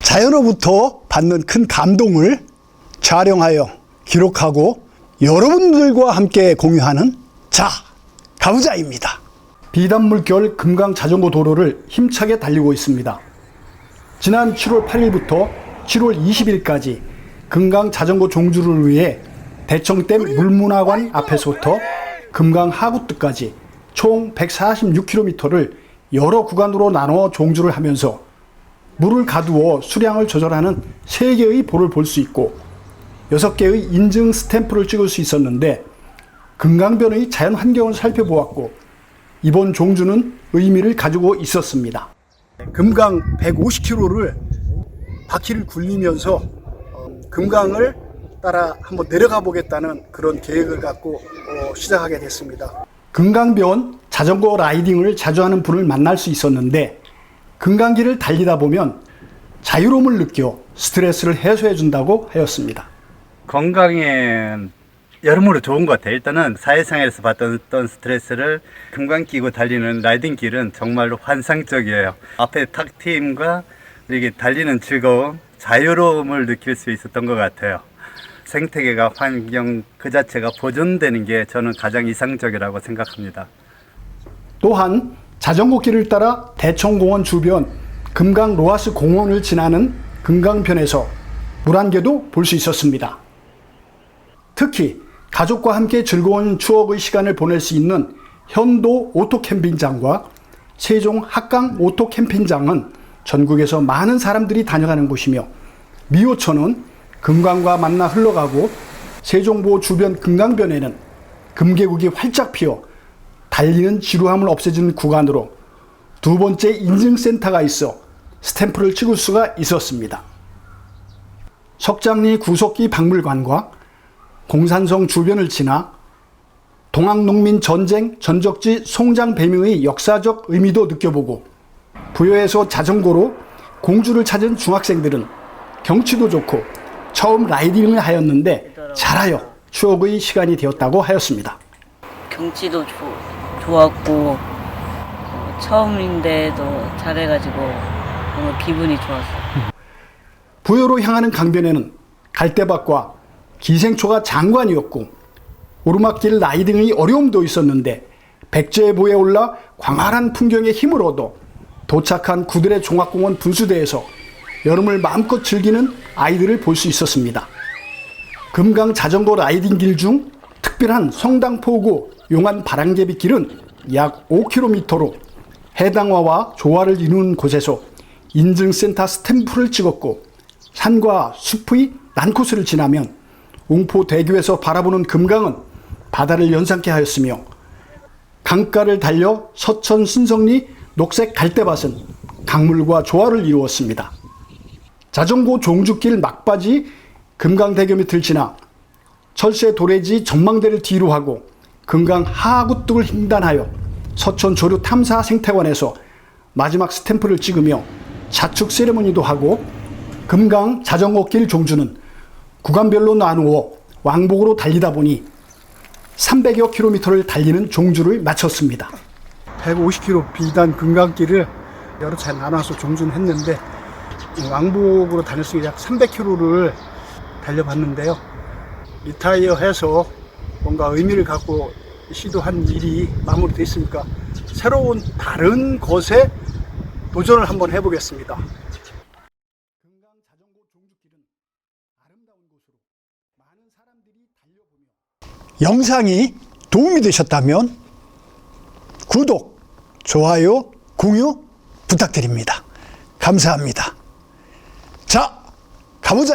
자연으로부터 받는 큰 감동을 촬영하여 기록하고 여러분들과 함께 공유하는 자 가부자입니다. 비단물결 금강 자전거 도로를 힘차게 달리고 있습니다. 지난 7월 8일부터 7월 20일까지 금강 자전거 종주를 위해 대청댐 물문화관 앞에서부터 금강 하구뜨까지 총 146km를 여러 구간으로 나눠 종주를 하면서 물을 가두어 수량을 조절하는 3개의 볼을 볼 수 있고 6개의 인증 스탬프를 찍을 수 있었는데 금강변의 자연 환경을 살펴보았고 이번 종주는 의미를 가지고 있었습니다. 금강 150km를 바퀴를 굴리면서 어, 금강을 따라 한번 내려가 보겠다는 그런 계획을 갖고 어, 시작하게 됐습니다. 금강변 자전거 라이딩을 자주 하는 분을 만날 수 있었는데 금강길을 달리다 보면 자유로움을 느껴 스트레스를 해소해 준다고 하였습니다. 건강에 여러모로 좋은 것 같아요. 일단은 사회생활에서 받던 어떤 스트레스를 금강 끼고 달리는 라이딩 길은 정말로 환상적이에요. 앞에 탁팀과 이렇게 달리는 즐거움, 자유로움을 느낄 수 있었던 것 같아요. 생태계가 환경 그 자체가 보존되는 게 저는 가장 이상적이라고 생각합니다. 또한 자전거 길을 따라 대청공원 주변 금강 로하스 공원을 지나는 금강편에서 물안개도 볼 수 있었습니다. 특히 가족과 함께 즐거운 추억의 시간을 보낼 수 있는 현도 오토 캠핑장과 세종 합강 오토 캠핑장은 전국에서 많은 사람들이 다녀가는 곳이며 미호천은 금강과 만나 흘러가고 세종보 주변 금강변에는 금계국이 활짝 피어 달리는 지루함을 없애주는 구간으로 두 번째 인증센터가 있어 스탬프를 찍을 수가 있었습니다. 석장리 구석기 박물관과 공산성 주변을 지나 동학농민 전쟁 전적지 송장 배명의 역사적 의미도 느껴보고 부여에서 자전거로 공주를 찾은 중학생들은 경치도 좋고 처음 라이딩을 하였는데 잘하여 추억의 시간이 되었다고 하였습니다. 경치도 조, 좋았고 어, 처음인데도 잘해가지고 너무 기분이 좋았어요. 부여로 향하는 강변에는 갈대밭과 기생초가 장관이었고 오르막길 라이딩의 어려움도 있었는데 백제보에 올라 광활한 풍경의 힘을 얻어 도착한 구들의 종합공원 분수대에서 여름을 마음껏 즐기는 아이들을 볼 수 있었습니다. 금강 자전거 라이딩 길 중 특별한 성당포구 용안 바람개비 길은 약 5km로 해당화와 조화를 이루는 곳에서 인증센터 스탬프를 찍었고 산과 숲의 난코스를 지나면 웅포대교에서 바라보는 금강은 바다를 연상케 하였으며 강가를 달려 서천 신성리 녹색 갈대밭은 강물과 조화를 이루었습니다. 자전거 종주길 막바지 금강대교 밑을 지나 철새 도래지 전망대를 뒤로 하고 금강 하구뚝을 횡단하여 서천 조류 탐사 생태관에서 마지막 스탬프를 찍으며 자축 세레모니도 하고 금강 자전거길 종주는 구간별로 나누어 왕복으로 달리다 보니 300여 킬로미터를 달리는 종주를 마쳤습니다. 150km 비단 금강길을 여러 차례 나눠서 종주는 했는데 왕복으로 다닐 수 있는 약 300km를 달려봤는데요. 리타이어 해서 뭔가 의미를 갖고 시도한 일이 마무리됐으니까 새로운 다른 것에 도전을 한번 해보겠습니다. 영상이 도움이 되셨다면 구독, 좋아요, 공유 부탁드립니다. 감사합니다. 자, 가보자.